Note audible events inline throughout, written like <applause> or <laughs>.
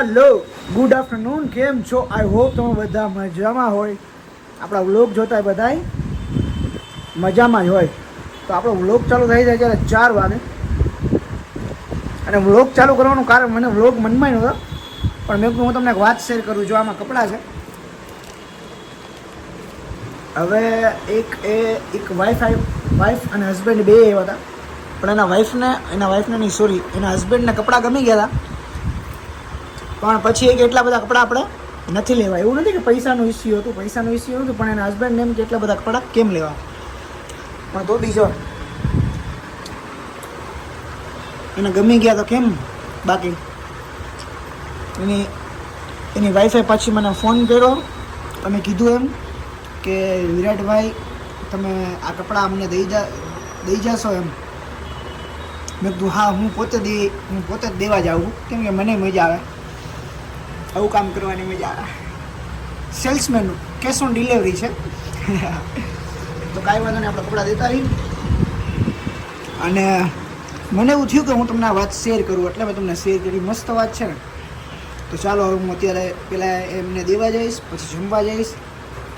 Hello good afternoon કેમ છો? I hope તમે બધા મજામાં હોય. આપણા વ્લોગ જોતા બધાય મજામાં જ હોય. તો આપણો વ્લોગ ચાલુ થઈ જાય ત્યારે ચાર વાગે. અને વ્લોગ ચાલુ કરવાનું કારણ મને વ્લોગ મનમાં નહોતો. પણ મેં હું તમને એક વાત શેર કરું જો આમાં કપડાં છે. હવે એક એ, એક વાઈફ વાઈફ અને હસબન્ડ બે એવા હતા. પણ એના વાઈફને એના વાઈફને નહીં સોરી એના હસબન્ડને કપડાં ગમી ગયા હતા. પણ પછી એક એટલા બધા કપડાં આપણે નથી લેવા એવું નથી કે પૈસાનું ઇસ્યુ હતું, પૈસાનું ઇસ્યુ હતું પણ એના હસબન્ડ એમ કે એટલા બધા કપડાં કેમ લેવા? પણ તો બીજો, એને ગમી ગયા તો કેમ બાકી? એની એની વાઈફે પછી મને ફોન કર્યો, તમે કીધું એમ કે, વિરાટભાઈ, તમે આ કપડાં અમને દઈ જા, દઈ જશો એમ? મેં કીધું, હા, હું પોતે દે, હું પોતે જ દેવા જાઉં. કેમ કે મને મજા આવે. આવું કામ કરવાની મજા આવે. સેલ્સમેનનું કેશ ઓન ડિલિવરી છે. તો કાંઈ વાંધો નહીં આપણે કપડાં દેતા આવી અને મને એવું થયું કે હું તમને આ વાત શેર કરું એટલે મેં તમને શેર કરી. મસ્ત વાત છે ને. તો ચાલો હવે હું અત્યારે પહેલાં એમને દેવા જઈશ પછી જમવા જઈશ.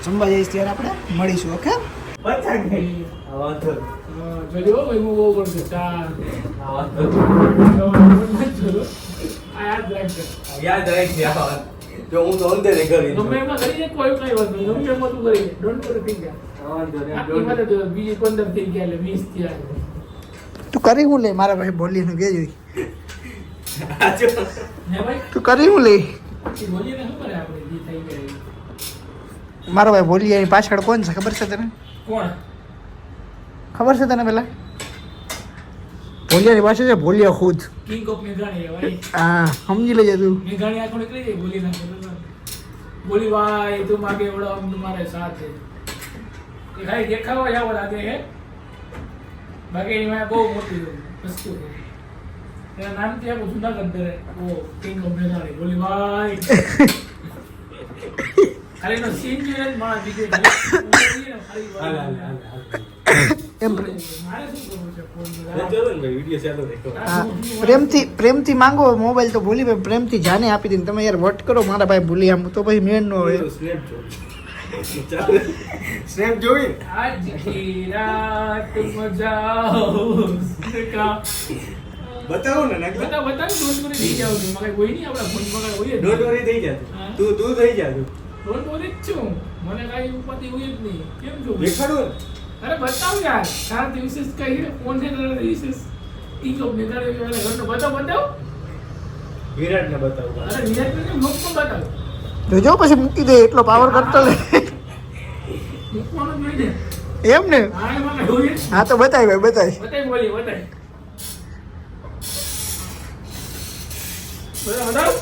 જમવા જઈશ ત્યારે આપણે મળીશું ઓકે? જોજો ભાઈ હું બહુ આ યાદ રાખજો યાદ રાખજે આ જો હું તો અંદર એ કરી ગમે એમાં કરી કોઈ કઈ વાત નહીં. એમાં તું કરી ડોન્ટ વરી થઈ ગયા. આટલી માટે તો બીજી પંદર થઈ ગયા એટલે વીસ થયા તું કરી હું લે? મારા ભાઈ બોલીને કે જોઈ તું કરી હું લે? મારા બોલીએ ને ખબર હે આપણે? જે થઈ ગયા. એ. મારો ભાઈ બોલી એની પાછળ કોણ છે? ખબર છે તને? કોણ? ખબર છે તને પેલા? ભોલિયાની પાસે છે ભોલિયા ખુદ. કિંગ ઓફ મેઘાણી ભાઈ. હા સમજી લેજે તું. મેઘાણી આંખો નીકળી જાય બોલી નાખે બરાબર. બોલી ભાઈ તું માગે વડો હમ તમારે સાથ. હે એ ખાલી દેખાવા જાવ લાગે હે. બાકી એની માં બહુ મોટી વસ્તુ છે. એના નામથી આખું જુનાગઢ ધરે ઓ કિંગ ઓફ મેઘાણી. બોલી ભાઈ. <laughs> ખાલી એનો સીન જોઈએ <laughs> ને માણસ બીજે ખાલી ખાલી હાલ, હાલ, હાલ, હાલ. એમ પ્રેમથી પ્રેમથી માંગો મોબાઈલ તો ભૂલી ભાઈ પ્રેમથી જાને આપી દઈને તમે યાર વટ કરો મારા ભાઈ ભૂલી આમ તો પછી મેળ નો હોય. સ્નેપ જો. ચાલો. સ્નેપ જોઈ આજ કી રાત મજા બતાવો ને બતા બતા ડોન્ટ વરી થઈ જાવ છું. કોઈ નહીં આપણા ફોન મગે હોય જ Don't થઈ જા તું. તું તું થઈ જા તું. ડોન્ટ વરી છું. મને કાઈ ઉપાધિ હોય જ નહીં. કેમ છું દેખાડું ને? અરે બતાવ યાર. તારા કઈ છે ફોન છે તારા વિશેષ ઈ તો મેગાડે વાળા ઘરનો બતાવ બતાવ. વિરાટને બતાવ. અરે વિરાટ ને મુક તો બતાવ. જોજો પછી મૂકી દે એટલો પાવર કરતો લે. મૂકવાનું જ એમ ને? હા જ. તો બતાવી ભાઈ બતાવી બતાય બોલી બતાય. બતાવ બતાવ.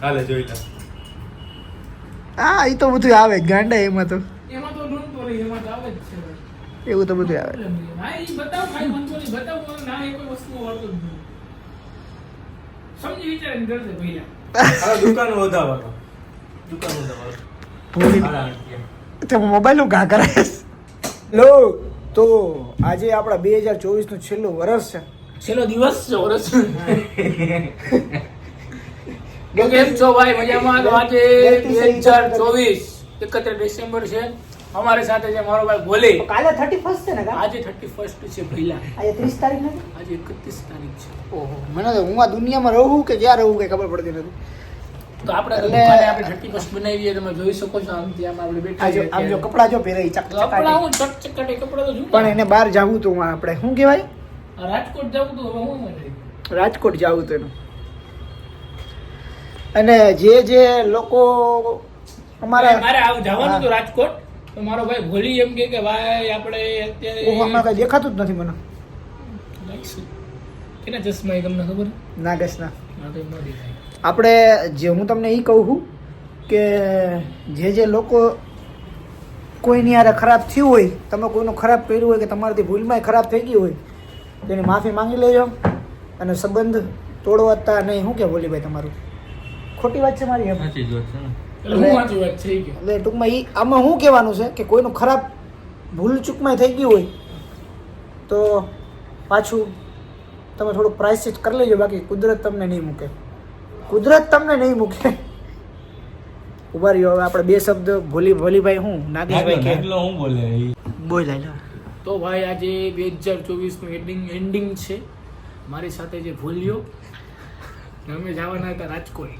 હાલે જોઈ લે. હા એ તો બધું આવે ગાંડા એમાં તો. એમાં તો ડોન્ટ એમાં તો આવે જ છે ભાઈ. એવું તો બધું આવે. હા ઈ બતાવ ભાઈ મન બોલી ના એ કોઈ વસ્તુ આવડતું જ નહીં સમજી વિચારીને કરજે ભઈલા દુકાન વધારવાનો. દુકાન વધારવાનો. ભૂલી હાલે, હાલે. તે મોબાઈલનું ઘા કરે? લો તો આજે આપણા બે હજાર ચોવીસનું છેલ્લું વર્ષ છે. છેલ્લો દિવસ છે વર્ષ કેમ છો ભાઈ મજામાં? તો આજે બે હજાર ચોવીસ એકત્રીસ ડિસેમ્બર છે. અમારી સાથે છે મારો ભાઈ ભોલી કાલે થર્ટી ફર્સ્ટ છે ને આજે થર્ટી ફર્સ્ટ છે ભઈલા આજે ત્રીસ તારીખ નથી? આજે એકત્રીસ તારીખ છે. ઓહો મને તો હું આ દુનિયામાં રહું કે જ્યાં રહું કે ખબર પડતી નથી. તો આપણે દુકાને આપણે થર્ટી ફર્સ્ટ બનાવીએ તમે જોઈ શકો છો આમ ત્યાં આપણે બેઠા છે આમ જો કપડા જો પહેરાઈ ચક ચક કપડા હું ચક ચક ચટચકાટી કપડા તો જોઉં પણ એને બહાર જાવું તો આપણે શું કહેવાય? રાજકોટ જવું તો હવે હું રાજકોટ જાવું તો એનું. અને જે જે લોકો અમારા મારે આવું જવાનું. હતું રાજકોટ. તો મારો ભાઈ ભોલી એમ કે કે ભાઈ આપણે અત્યારે આમાં અત્યારે કઈ દેખાતું જ નથી મને. કેના ચશ્મા એ તમને ખબર? ના ના. તો એમ ન દેખાય આપણે જે હું તમને એ કહું છું કે જે જે લોકો કોઈની યારે ખરાબ થયું હોય તમે કોઈનું ખરાબ કર્યું હોય કે તમારાથી ભૂલમાં ખરાબ થઈ ગયું હોય તેની માફી માંગી લેજો અને સંબંધ તોડવાતા નહીં. શું કે ભોલીભાઈ તમારું? ખોટી વાત છે મારી સાચી જ વાત છે ને. એટલે ટૂંકમાં એ આમાં શું કહેવાનું છે કે કોઈનું ખરાબ ભૂલ ચૂકમાં થઈ ગયું હોય તો પાછું તમે થોડુંક પ્રાયશ્ચિત કરી લેજો બાકી કુદરત તમને નહીં મૂકે. કુદરત તમને નહીં મૂકે. ઊભા રહ્યો હવે આપણે બે શબ્દ ભોલી ભોલીભાઈ હું નાગેશભાઈ કે? હું બોલે? બોલ તો ભાઈ આજે બે હજાર ચોવીસનું એન્ડિંગ એન્ડિંગ છે. મારી સાથે જે ભૂલ્યો અમે જવાના હતા રાજકોટ.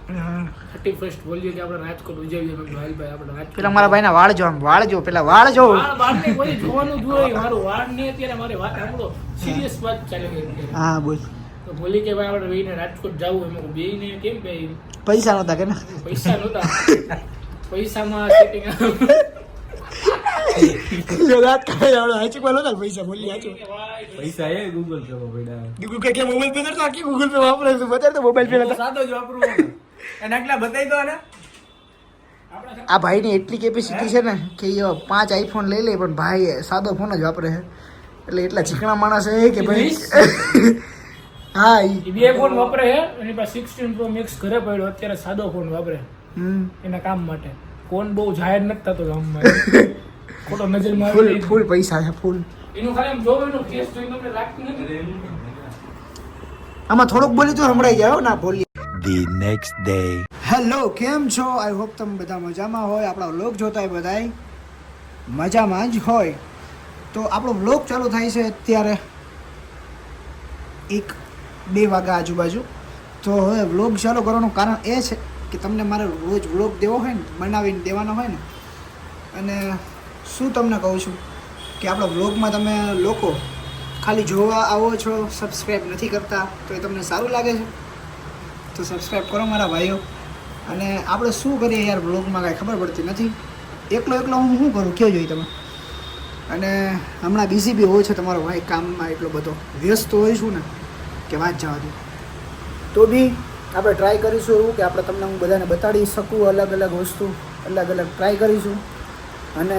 થર્ટી ફર્સ્ટ બોલીએ કે આપણે રાજકોટ ઉજવીએ. મેં હાલ ભાઈ આપણે રાજકોટ પેલા મારા ભાઈના વાળ જો આમ વાળ જો પેલા વાળ જો. વાળ કોઈ જોવાનું જ મારું વાળ નહીં અત્યારે મારે વાત સિરિયસ વાત ચાલે ગઈ હા બોલ. તો બોલી કે ભાઈ આપણે વહીને રાજકોટ જવું. એમ બે ને કેમ ભાઈ પૈસા નહોતા કે પૈસા નહોતા. પૈસામાં સેટિંગ રાત કાંઈ આવડે હાચું બોલો ને પૈસા બોલી હાચું પૈસા એ ગૂગલ પે પડ્યા ગૂગલ કે મોબાઈલ પે કરતો આખી ગૂગલ પે વાપરે છે બતાડ તો મોબાઈલ પે તો સાદો જ વાપરું. એને આટલા બતાવી દો ને આ ભાઈની એટલી કેપેસિટી છે ને કે એ પાંચ આઈફોન લઈ લે પણ ભાઈ સાદો ફોન જ વાપરે છે. એટલે એટલા ચીકણા માણસ છે કે ભાઈ <laughs> હા એ બે ફોન વાપરે છે એની પાસે સિક્સટીન પ્રો મેક્સ ઘરે પડ્યો અત્યારે સાદો ફોન વાપરે. એના કામ માટે. ફોન બહુ જાહેર નથી થતો ગામમાં. <laughs> ખોટો ફૂલ ફૂલ પૈસા છે ફૂલ. એનું ખાલી આમ જોવો એનું કેસ જોઈને તમને લાગતું નથી? આમાં થોડુંક બોલી તો સંભળાઈ જાય ના બોલી. ધી નેક્સ્ટ ડે હેલો કેમ છો? આઈ હોપ તમે બધા મજામાં હોય. આપણા વ્લોગ જોતા હોય બધાય. મજામાં જ હોય. તો આપણો વ્લોગ ચાલુ થાય છે અત્યારે એક બે વાગ્યા આજુબાજુ. તો હવે વ્લોગ ચાલુ કરવાનું કારણ એ છે કે તમને મારે રોજ વ્લોગ દેવો હોય ને બનાવીને દેવાનો હોય ને. અને શું તમને કહું છું કે આપણા વ્લોગમાં તમે લોકો ખાલી જોવા આવો છો સબસ્ક્રાઈબ નથી કરતા, તો એ તમને સારું લાગે છે? તો સબસ્ક્રાઈબ કરો મારા ભાઈઓ. અને આપણે શું કરીએ યાર બ્લોગમાં કાંઈ ખબર પડતી નથી. એકલો એકલો હું શું કરું? કયો જોઈએ તમે? અને હમણાં બિઝી બી હોય છે તમારો ભાઈ કામમાં એટલો બધો. વ્યસ્ત હોય છું ને, કે વાત જવા દો. તો બી આપણે ટ્રાય કરીશું એવું કે આપણે તમને હું બધાને બતાડી શકું અલગ અલગ વસ્તુ, અલગ અલગ ટ્રાય કરીશું. અને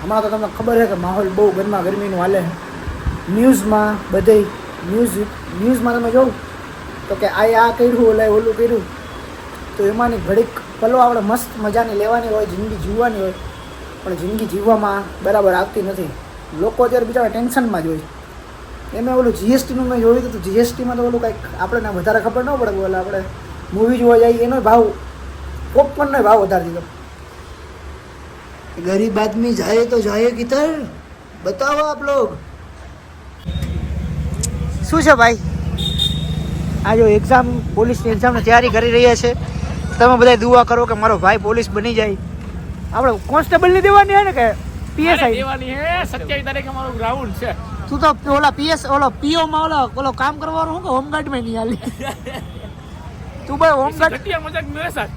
હમણાં તો તમને ખબર છે કે માહોલ બહુ ગરમા ગરમીનું હાલે ન્યૂઝમાં બધે ન્યૂઝ, ન્યૂઝમાં તમે જોઉં તો કે આ આ કર્યું, ઓલે ઓલું કર્યું. તો એમાંની ઘડીક પલો આપણે મસ્ત મજાની લેવાની હોય, જિંદગી જીવવાની હોય, પણ જિંદગી જીવવામાં બરાબર આવતી નથી. લોકો અત્યારે બિચારા ટેન્શનમાં જ હોય. એમાં ઓલું જીએસટીનું મેં જોયું હતું જીએસટીમાં તો ઓલું કંઈક આપણને વધારે ખબર ન પડે, ઓલા આપણે મૂવી જોવા જઈએ એનો ભાવ પોપકોર્નનો ભાવ વધારી દીધો ગરીબ આદમી જાય તો જાય કિધર. બતાવો આપ લોગ. શું છે ભાઈ? આ જો એક્ઝામ પોલીસની એક્ઝામની તૈયારી કરી રહ્યા છે. તમે બધા દુઆ કરો કે મારો ભાઈ પોલીસ બની જાય. આપણે કોન્સ્ટેબલની દેવાની હોય ને કે પીએસઆઈ દેવાની હે સત્યાવીસ તારીખે મારું ગ્રાઉન્ડ છે. તું તો ઓલા પીએસ ઓલો પીઓ માં ઓલો ઓલો કામ કરવાનું હું કે હોમગાર્ડમાં નહીં હાલી? તું ભાઈ હોમગાર્ડ મજાક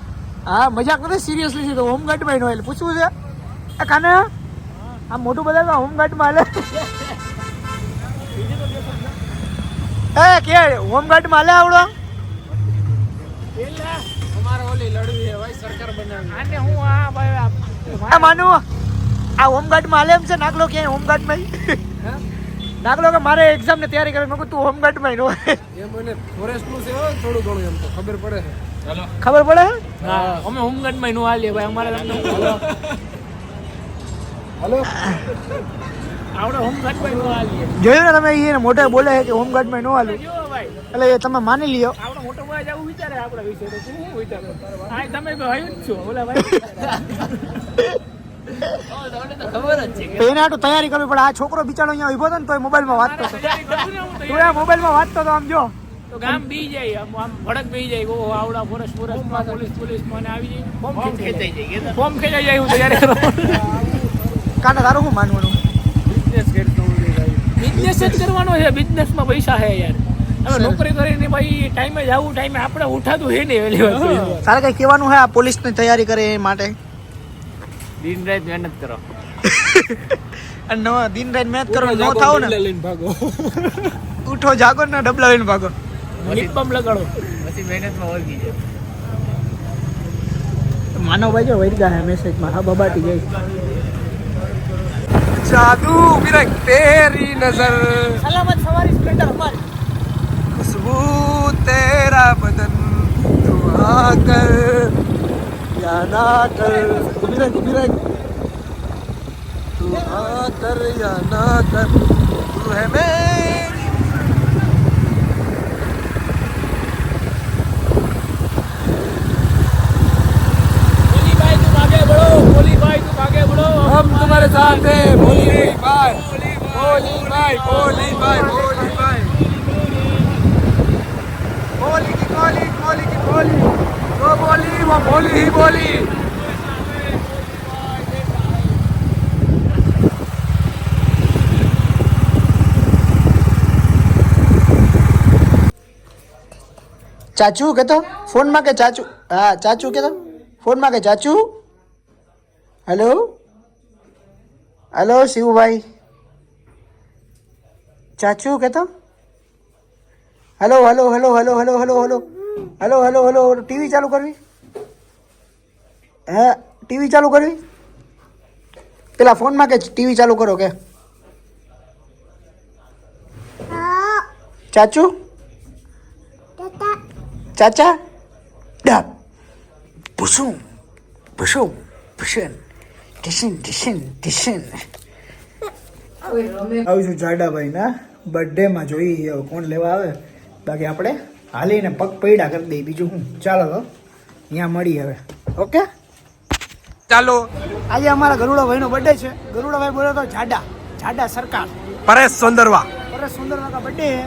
હા મજાક નથી સિરિયસલી છે તો હોમગાર્ડમાં નો પૂછવું છે. એ કાને? આ મોટું બધા હોમગાર્ડ માલે એ કે હોમગાર્ડ માલે આવડો. અમારે ઓલી લડવી છે ભાઈ સરકાર બનાવી આને હું આ ભાઈ આ- આ માનું આ હોમગાર્ડમાં છે નાગલો કે મારે એક્ઝામ ને તૈયારી કરી તું હોમગાર્ડમાં એ મને ફોરેસ્ટનું છે હો, થોડું ઘણું એમ તો. ખબર પડે ખબર પડે હા અમે હોમગાર્ડમાં નું હાલીએ ભાઈ. અમારે હલો? માં જોયું ને તમે એને મોઢે બોલે છે કે હોમગાર્ડમાં નો હાલું ભાઈ. એટલે એ તમે માની લ્યો. આપણો મોટો ભાઈ જવું વિચારે આપણા વિશે તો. તું શું વિચારો? આ તમે ભાઈ જ છો. ઓલા ભાઈ. ખબર જ છે તો એને આટલું તૈયારી કરવી પડે. આ છોકરો બિચારો અહીંયા ઊભો હતો ને તો વાંચતો કરું ને હું તું આ મોબાઈલમાં વાંચતો તો આમ જો. તો ગામ બી જાય આમ આમ ભડક બી જાય. ઓહો આવડા ફોરેસ્ટ ફોરેસ્ટ પોલીસ પોલીસ મને આવી જાય. ફોર્મ ખેંચાઈ જાય. ફોર્મ ખેંચાઈ જાય હું તૈયારી કરું. કાને તારું શું માનવાનું બિઝનેસ જ કરવાનો છે બિઝનેસમાં પૈસા છે યાર. હવે નોકરી કરીને ભાઈ ટાઈમે જવું ટાઈમે આપણે ઉઠાતું હે નહીં વાત તારે કઈ કહેવાનું છે આ પોલીસની તૈયારી કરે એ માટે? દિન રાત મહેનત કરો. અને નવા દિન રાત મહેનત કરો ન થાવ ને લઈને ભાગો. ઉઠો જાગો ને ડબલા લઈને ભાગો. લીપ પંપ લગાડો. પછી મહેનતમાં વળગી જાય. માનવ ભાઈ જો વૈરગા હે મેસેજમાં હા બબાટી જાય જાદુ વિરક તેરી નજર સલામત સવારી સ્પ્લેન્ડર અમારી ખુશબુ તેરા બદન દુઆ કર યા ના કર વિરક વિરક દુઆ કર યા ના કર તું હે મેં हम तुम्हारे साथ है भोली भाई भोली भाई भोली भाई भोली भाई भोली की गोली गोली की गोली जो बोली वो भोली ही बोली ચાચુ કહેતો ફોનમાં કે ચાચુ હા ચાચુ કહેતો ફોનમાં કે ચાચુ હેલો હેલો શિવભાઈ ચાચુ કેતો hello hello hello hello hello hello hello hello hello hello TV ચાલુ કરવી હે ટીવી ચાલુ કરવી પેલા ફોનમાં કે ટીવી ચાલુ કરો કે? ચાચુ ચાચા ડા પુસુમ પુસુમ પુશન ટિશન ટિશન ટિશન આવીશું જાડાભાઈ ના બર્થડેમાં જોઈએ હવે કોણ લેવા આવે. બાકી આપણે હાલીને પગ પૈડા કરી દઈએ. બીજું શું? ચાલો તો. અહીંયા મળીએ હવે. ઓકે? ચાલો. આજે અમારા ગરુડાભાઈનો બર્થડે છે. ગરુડાભાઈ બોલો તો જાડા જાડા સરકાર. પરેશ સુંદરવા. પરેશ સુંદરવા કા બર્થડે છે.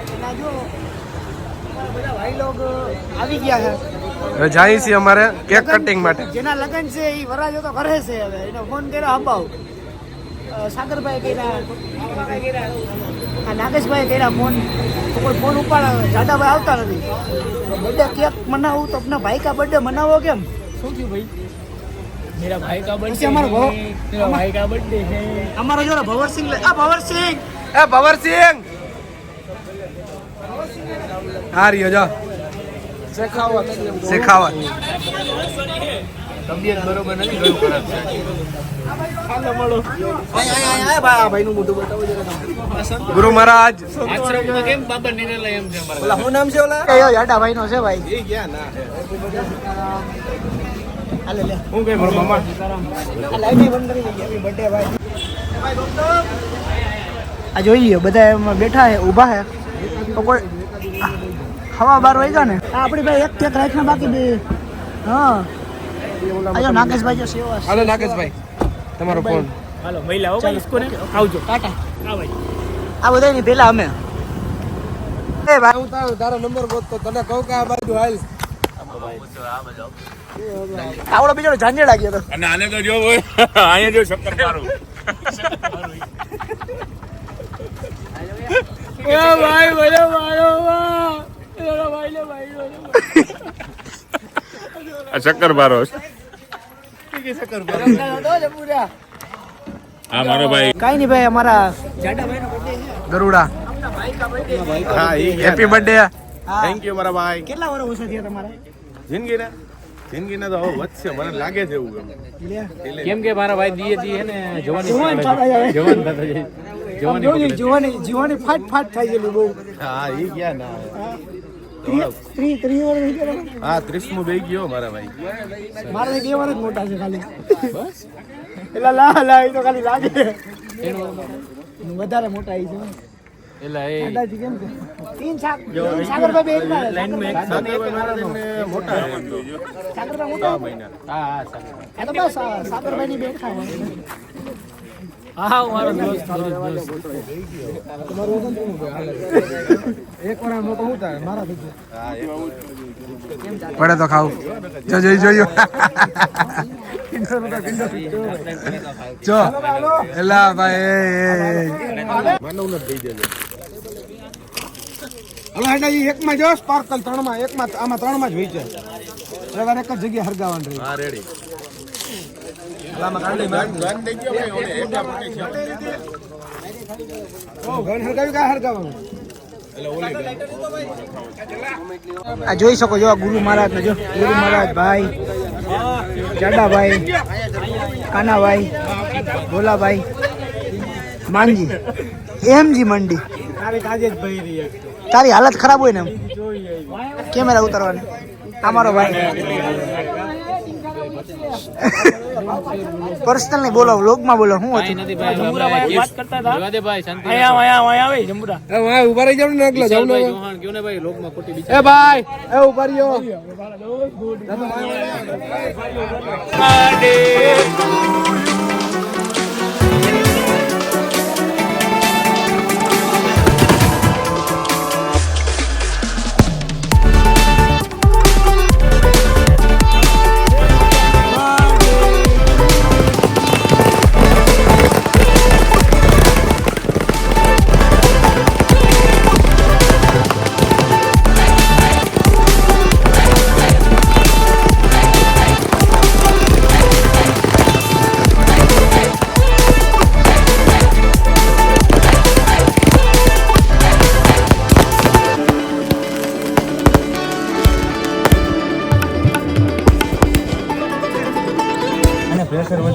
એટલે જો બધા ભાઈ લોગ આવી ગયા છે. હવે જાય છે અમારે કેક કટિંગ માટે. જેના લગન છે એ વરાજો તો કરે છે હવે. એને ફોન કર્યો હબાવ સાગરભાઈ કર્યા. નાગેશભાઈ કર્યા ફોન કોઈ ફોન ઉપાડ જાડાભાઈ આવતા નથી. બર્થડે કેક મનાવું તો આપણા ભાઈ કા બર્થડે મનાવો કેમ? શું થયું ભાઈ? મેરા ભાઈ અમારો અમારો જોડે ભવરસિંહ આ ભવરસિંહ એ ભવરસિંહ આ શેખાવત. શેખાવત તબિયત બરોબર નથી ઘણું ખરાબ છે. ગુરુ મહારાજ. હું નામ છે ઓલા? કયો યાડા ભાઈ. નો છે? ભાઈ હું કઈ મારો મામા? આ જોઈ લ્યો બધા એમાં બેઠા હે ઊભા હે. તો કોઈ હવા બાર વાગ્યા ને? આપણી ભાઈ એક કેક રાખીને બાકી બે. હા. આજો નાગેશભાઈ જો સેવા હાલો નાગેશભાઈ. તમારો ફોન. હાલો મહિલા હો ભાઈ ઇસકો ને આવજો. ટાટા. આ ભાઈ. આ બધાની પેલા અમે. એ ભાઈ. હું તારો તારો નંબર ગોતતો તને કહું કે આ બાજુ હાલ. આવડો બીજો ઝાંઝે લાગ્યો તો. અને આને તો જો અહીંયા જો શક્કર મારું. એ ભાઈ ભલે મારો વાહ. મેરા ભાઈ લે ભાઈ લે આ શક્કર બારો હા મારો ભાઈ. કઈ નહીં ભાઈ અમારા જાડાભાઈ નો બર્થડે છે ગરુડા હા હેપી બર્થડે થેન્ક યુ મારા ભાઈ. કેટલા વર્ષ ઓછા થયા તમારા? જિંદગીના? જિંદગીના તો હવે વધશે મને લાગે છે એવું કેમ કે મારા ભાઈ દીએ દીએ ને જવાની જવાન થતા જાય. જવાન જીવાની ફાટ ફાટ થાય છે બહુ હા એ ગયા ના હા ત્રીસમું બે ગયો મારા ભાઈ. મારા બે વાર જ મોટા છે ખાલી. બસ. એટલે લા લા એ તો ખાલી લાગે. વધારે મોટા એ છે. મોટા? હા મારો દોસ્ત એક વાર મોટો હું પડે તો ખાવ. જો જોઈ જોઈ. જો એલા ભાઈ હલો એક માં જો સ્પાર્કલ ત્રણમાં એક માં આમાં ત્રણમાં જ હોય છે. એક જ જગ્યા હરગાવાની રેડી આ જોઈ શકો છો ગુરુ મહારાજ ને જો. ગુરુ મહારાજ ભાઈ, જાડાભાઈ, કાનાભાઈ, ભોલાભાઈ, માંજી. એમજી મંડી. તારી હાલત ખરાબ હોય ને કેમેરા ઉતારવાની. અમારો ભાઈ. પર્સનલ નહીં બોલો વ્લોગમાં બોલો શું હતું? નથી ભાઈ જમુરા ભાઈ વાત કરતા હતા. દે ભાઈ શાંતિ આવે જમુરા એ વાહ ઊભા રહી જાવ ને એકલા જાવ ને ભાઈ લોકમાં ખોટી બિચારી એ ભાઈ એ ઊભા રહ્યો. પ્રેશર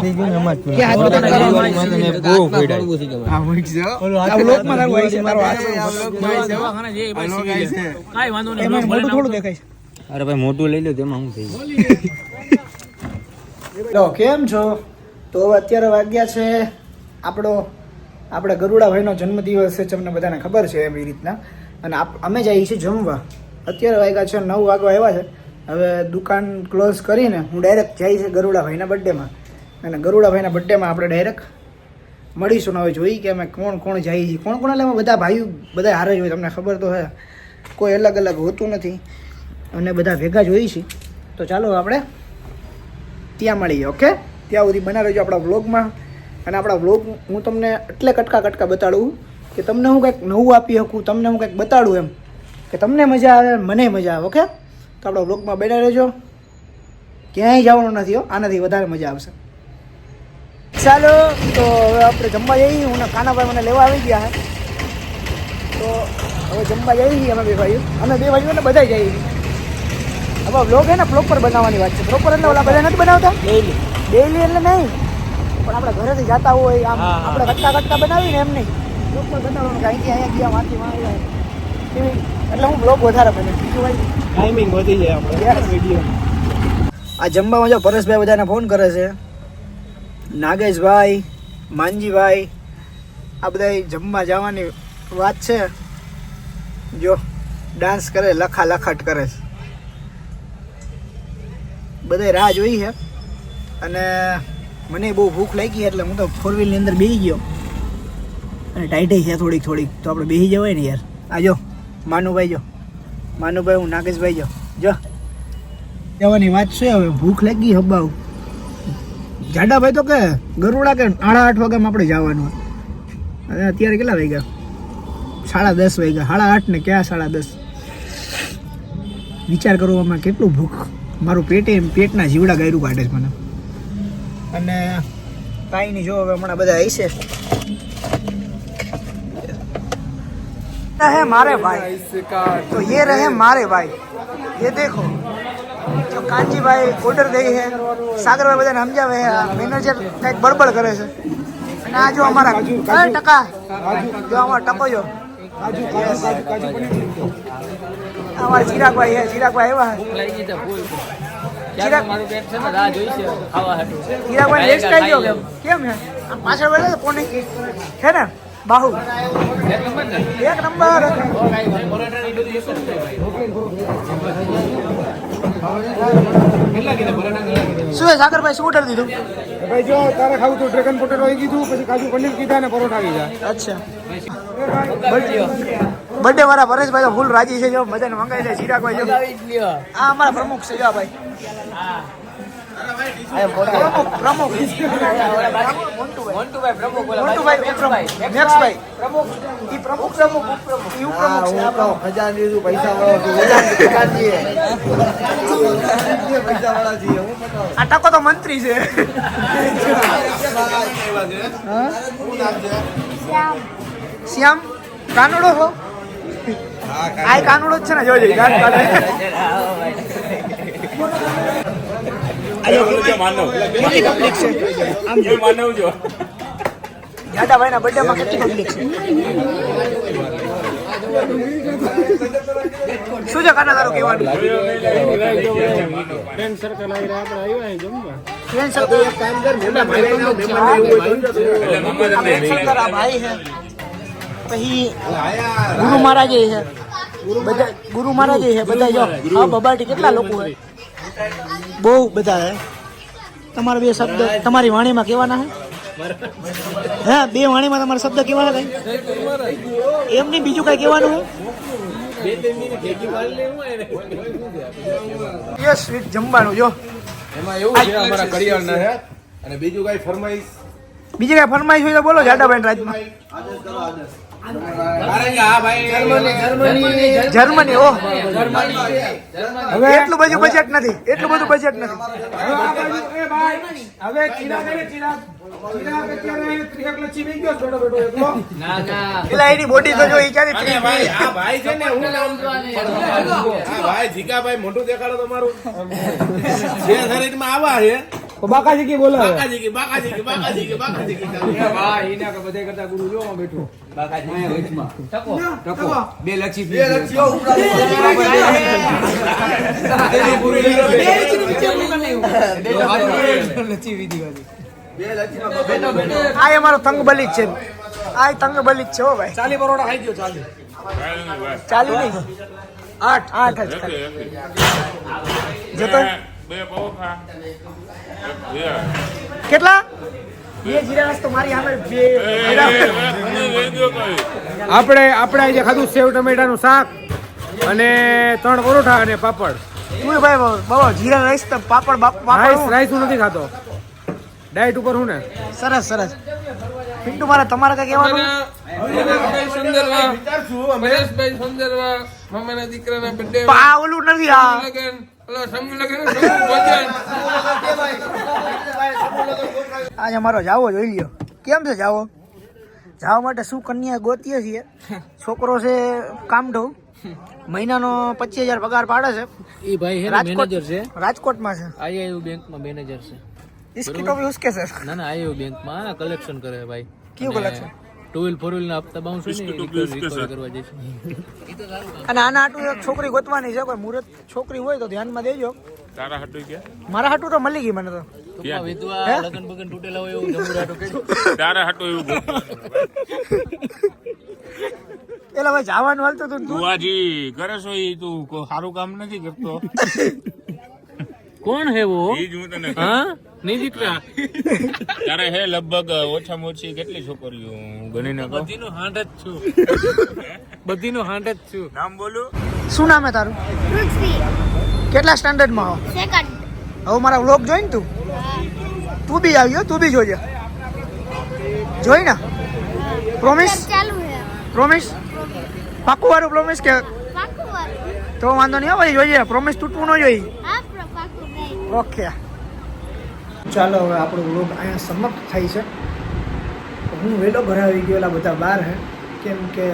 વધી ગયું ને એમાં જ કે હાથ છે. મને બહુ પીડાય. આ આવી છે, તારો હાથ દવાખાને જઈએ પછી સીવી લે. કાંઈ વાંધો નહીં એમાં મોટું થોડું દેખાય છે. અરે ભાઈ મોટું લઈ લો તેમાં હું થઈ ગયું. તો કેમ છો? તો અત્યારે વાગ્યા છે આપણો આપણે ગરુડાભાઈનો જન્મદિવસ છે તમને બધાને ખબર છે એવી રીતના. અને અમે જઈએ છીએ જમવા. અત્યારે વાગ્યા છે નવ વાગવા આવ્યા છે. હવે દુકાન ક્લોઝ કરીને હું ડાયરેક્ટ જઈ છે ગરુડાભાઈના બર્થડેમાં અને ગરુડાભાઈના બર્થડેમાં આપણે ડાયરેક્ટ મળીશું ને હવે જોઈ કે અમે કોણ કોણ જઈએ છીએ કોણ કોણ એટલે અમે બધા ભાઈઓ બધા હારે જ હોય, તમને ખબર તો હે. કોઈ અલગ અલગ હોતું નથી. અને બધા ભેગા જ હોઈએ છીએ. તો ચાલો આપણે ત્યાં મળીએ, ઓકે? ત્યાં સુધી બના રહેજો આપણા વ્લોગમાં અને આપણા વ્લોગ હું તમને એટલે કટકા કટકા બતાડું કે તમને હું કંઈક નવું આપી શકું, તમને હું કંઈક બતાડું એમ કે તમને મજા આવે, મને મજા આવે, ઓકે? તો આપણા વ્લોગમાં બેઠા રહેજો. ક્યાંય જવાનું નથી હો, આનાથી વધારે મજા આવશે. ચાલો તો હવે આપણે જમવા જઈએ. હું કાનાભાઈ મને લેવા આવી ગયા તો હવે જમવા જઈએ અમે બે ભાઈઓ. અમે બે ભાઈઓ ને બધા જઈએ. હવે બ્લોગ હે ને પ્રોપર બનાવવાની વાત છે. પ્રોપર એટલે ઓલા બધા નથી બનાવતા? ડેઈલી ડેઈલી એટલે નહીં. પણ આપણે ઘરેથી જતા હોય આમ આપણે કટકા કટકા બનાવીને એમ નહીં. પ્રોપર બનાવવાનું કે અહીંથી અહીંયા ગયા વાંચી વાંચી. એવી. એટલે હું બ્લોગ વધારે બને બીજું ભાઈ ટાઈમિંગ વધી જાય આપણે વીડિયો આ જમવામાં જો પરેશભાઈ બધાને ફોન કરે છે. નાગેશભાઈ, માનજીભાઈ, આ બધા જમવા જવાની વાત છે. જો ડાન્સ કરે, લખા લખાટ કરે છે. બધા રાહ જોઈ છે. અને મને બહુ ભૂખ લાગી એટલે હું તો ફોર વ્હીલની અંદર બેસી ગયો. અને ટાઈટે છે થોડીક થોડીક. તો આપણે બેસી જવાય ને યાર. આ જો, માનુભાઈ જો. માનુભાઈ, હું નાગેશભાઈ જો. જો. જવાની વાત છે, હવે ભૂખ લાગી હબાવ જાડાભાઈ તો કે ગરુડા કે સાડા આઠ વાગ્યામાં આપણે જવાનું અને અત્યારે કેટલા વાગ્યા સાડા દસ વાગ્યા સાડા આઠ ને ક્યાં સાડા દસ વિચાર કરવામાં કેટલું ભૂખ મારું પેટે પેટના જીવડા ગાયરું કાઢે છે મને અને કાંઈ નહીં જો હવે હમણાં બધા આવી છે है मारे भाई तो ये रहे मारे भाई ये देखो જો કાનજીભાઈ ઓર્ડર દઈ છે. સાગરભાઈ બધાને સમજાવે મેનેજર કંઈક બળબળ કરે છે. અને આ જો અમારા ટકા જો અમારો ટકો જો અમારે ચિરાગભાઈ છે. ચિરાગભાઈ આવ્યા ચિરાગભાઈ નેક્સ્ટ ટાઈમ કેમ છે? પાછળ વળે કોને? છે ને? બાહુ. એક નંબર શું છે સાગરભાઈ શું ઓર્ડર દીધું? ભાઈ જો તારે ખાવું તો ડ્રેગન પોટેટો આવી કીધું પછી કાજુ પનીર કીધા ને પરોઠા કીધા. અચ્છા. બર્થડે. વાળા પરેશભાઈ તો ફૂલ રાજી છે જો મજાને મંગાવી દે ચિરાગભાઈ જો. આ અમારા પ્રમુખ છે જો ભાઈ. ટકો તો મંત્રી છે શ્યામ કાનુડો હો આ કાનુડો જ છે ને જોજે ગાંઠ કાઢે. જો કેટલી પબ્લિક છે? આમ જો. જાડાભાઈના બર્થડેમાં કેટલી પબ્લિક છે? શું છે કાના તારું કહેવાનું? ફ્રેન્ડ સર્કલ આવી રહ્યા આપણે આવ્યા જમવા? ફ્રેન્ડ સર્કલ એક કામ કર ભાઈ આ ફ્રેન્ડ સર્કલ આ ભાઈ છે. પછી ગુરુ મહારાજ છે. બધા ગુરુ મહારાજ છે. બધા જો. હા બબાટી કેટલા લોકો છે? બહુ બધા હે? તમારા બે શબ્દ તમારી વાણીમાં કહેવાના હે? હા બે વાણીમાં તમારા શબ્દ કહેવાના કઈ? એમ નહીં બીજું કઈ કહેવાનું યસ સ્વીટ જમવાનું જો. એમાં એવું છે અમારા કરિયાણા છે અને બીજું કઈ ફરમાઈશ? બીજી કઈ ફરમાઈશ હોય તો બોલો જાડાભાઈ રાજમાં જર્મની ઓહ. હવે એટલું બધું બજેટ નથી એટલું બધું બજેટ નથી. હવે એની બોડી તો ભાઈ આ ભાઈ છે ને હું નામ આ ભાઈ જીકાભાઈ મોટું દેખાડો તમારું. જે આવા છે. બાકાજી કી બોલો બાકાજી કી બાકાજી કી બાકાજી કી બાકાજી કી. ભાઈ એના કરતા ગુરુ જો બેઠો. બે આ અમારો તંગ બલી છે. આ તંગ બલી છે હો ભાઈ. ચાલી બરોડા ખાઈ ગયો ચાલી. ચાલી નહીં. આઠ આઠ જ જતો કેટલા? આપણે આપણે આજે ખાધું સેવ ટમેટાનું શાક અને ત્રણ પરોઠા અને પાપડ તું ભાઈ બાબા જીરા રાઈસ તો પાપડ રાઈસ રાઈસ હું નથી ખાતો ડાયટ ઉપર હું ને સરસ સરસ પિન્ટુ મારે તમારે કઈ કહેવાનું મહેશભાઈ સુંદરવા નથી આ આજે અમારો જાવો જોઈ લ્યો. કેમ છે જાવો? જવા માટે શું કન્યા ગોતીએ છીએ? છોકરો છે કામઢો. મહિનાનો પચીસ હજાર પગાર પાડે છે. એ ભાઈ હે ને રાજકોટ મેનેજર છે. રાજકોટમાં છે. આઈઆઈયુ બેંકમાં મેનેજર છે. ઇસકી ટોપી ઉસકે છે? ના ના આઈઆઈયુ બેંકમાં કલેક્શન કરે ભાઈ. કયું collection? Two wheel four wheel આપતા બાઉન્સ હોય ને કરવા જઈશ. અને આના હાટું એક છોકરી ગોતવાની છે કોઈ મુરત છોકરી હોય તો ધ્યાનમાં દેજો. તારા હાટુ કે મારા હાટું તો મળી ગઈ મને તો. લગન બગન તૂટેલા હોય એવું તારા હટુ એવું. એલા ભાઈ જવાનું હાલતું હતું તું? આજી કરે છો તું? સારું કામ નથી કરતો? કોણ હે વો? ઈ જ હું તને હા? નહીં દીકરા તારે હે લગભગ ઓછામાં ઓછી કેટલી છોકરીઓ હું ગણીને કહું? બધીનો હાંડ જ છું. બધીનો હાંડ જ છું. નામ બોલું? શું નામ હે તારું? કેટલા સ્ટાન્ડર્ડમાં હો? સેકન્ડ. હવે મારા વ્લોગ જોઈ ને તું તું બી આવ્યો તું બી જોજે. જોઈ ને પ્રોમિસ પ્રોમિસ પાકું વાળું પ્રોમિસ કે તો વાંધો નહીં હો જોઈએ. પ્રોમિસ તૂટવું ન જોઈએ. ઓકે. ચાલો હવે આપણો વ્લોગ અહીંયા સમાપ્ત થાય છે. હું વહેલો ઘરે આવી ગયો, એલા બધા બહાર હે. કેમ કે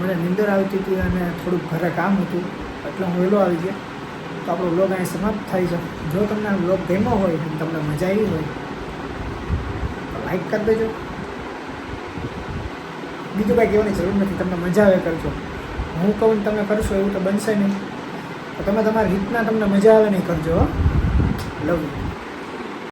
મને નીંદર આવતી હતી અને થોડુંક ઘરે કામ હતું, એટલે હું વહેલો આવી ગયો. તો આપણો વ્લોગ અહીંયા સમાપ્ત થાય છે. જો તમને આ વ્લોગ ગમ્યો હોય અને તમને મજા આવી હોય, તો લાઈક કરી દેજો. બીજું કાંઈ કહેવાની જરૂર નથી, તમને મજા આવે કરજો. હું કહું તમે કરશો એવું તો બનશે નહીં. તો તમે તમારી રીતના તમને મજા આવે નહીં કરજો લવ યુ